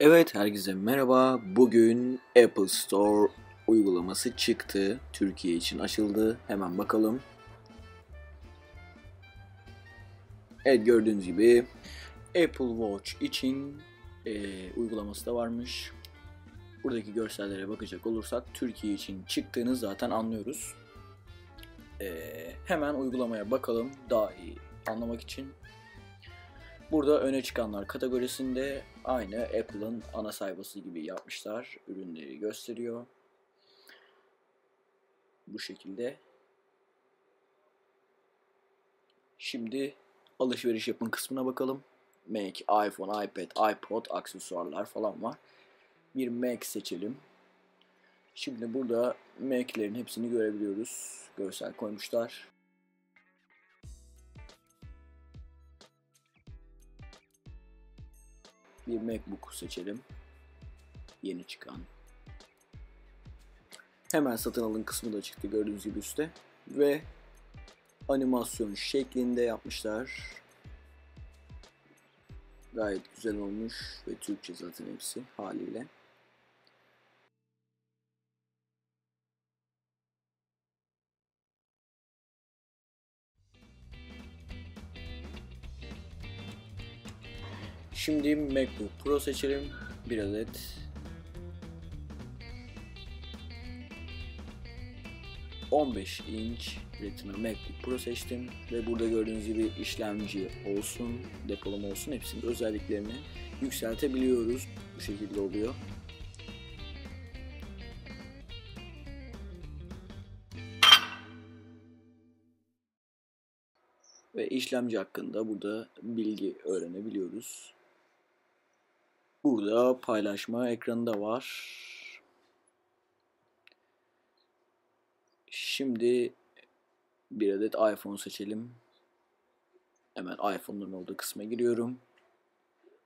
Evet herkese merhaba. Bugün Apple Store uygulaması çıktı. Türkiye için açıldı. Hemen bakalım. Evet gördüğünüz gibi Apple Watch için e, uygulaması da varmış. Buradaki görsellere bakacak olursak Türkiye için çıktığını zaten anlıyoruz. E, hemen uygulamaya bakalım daha iyi anlamak için. Burada öne çıkanlar kategorisinde aynı Apple'ın ana sayfası gibi yapmışlar. Ürünleri gösteriyor. Bu şekilde. Şimdi alışveriş yapın kısmına bakalım. Mac, iPhone, iPad, iPod, aksesuarlar falan var. Bir Mac seçelim. Şimdi burada Mac'lerin hepsini görebiliyoruz. Görsel koymuşlar. Bir MacBook seçelim. Yeni çıkan. Hemen satın alın kısmı da çıktı gördüğünüz gibi üstte. Ve animasyon şeklinde yapmışlar. Gayet güzel olmuş ve Türkçe zaten hepsi haliyle. Şimdi MacBook Pro seçelim. Bir adet. ...15 inç Retina MacBook Pro seçtim ve burada gördüğünüz gibi işlemci olsun, depolama olsun hepsinin özelliklerini yükseltebiliyoruz. Bu şekilde oluyor. Ve işlemci hakkında burada bilgi öğrenebiliyoruz. Burada paylaşma ekranı da var. Şimdi bir adet iPhone seçelim. Hemen iPhone'ların olduğu kısma giriyorum.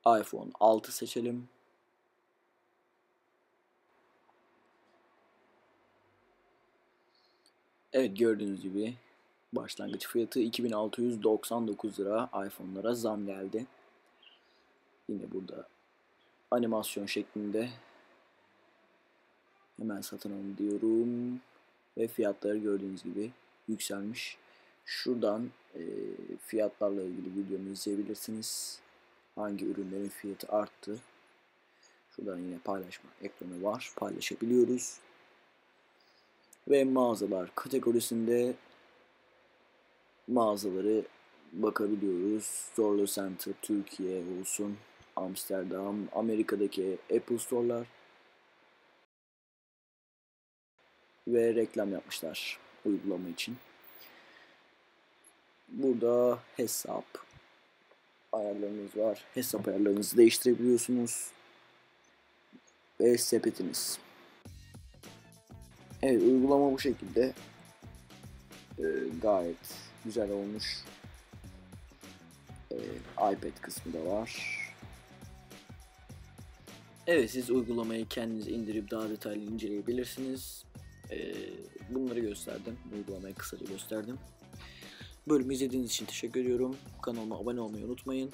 iPhone 6 seçelim. Evet gördüğünüz gibi başlangıç fiyatı 2699 lira iPhone'lara zam geldi. Yine burada animasyon şeklinde hemen satın alın diyorum ve fiyatları gördüğünüz gibi yükselmiş. Şuradan e, fiyatlarla ilgili videomu izleyebilirsiniz. Hangi ürünlerin fiyatı arttı. Şuradan yine paylaşma ekranı var. Paylaşabiliyoruz. Ve mağazalar kategorisinde mağazaları bakabiliyoruz. Zorlu Center Türkiye olsun. Amsterdam, Amerika'daki Apple Store'lar ve reklam yapmışlar uygulama için. Burada hesap ayarlarınız var. Hesap ayarlarınızı değiştirebiliyorsunuz. Ve sepetiniz. Evet uygulama bu şekilde. Ee, gayet güzel olmuş. Ee, iPad kısmı da var. Evet siz uygulamayı kendiniz indirip daha detaylı inceleyebilirsiniz. Ee, bunları gösterdim. Uygulamayı kısaca gösterdim. Bölümü izlediğiniz için teşekkür ediyorum. Kanalıma abone olmayı unutmayın.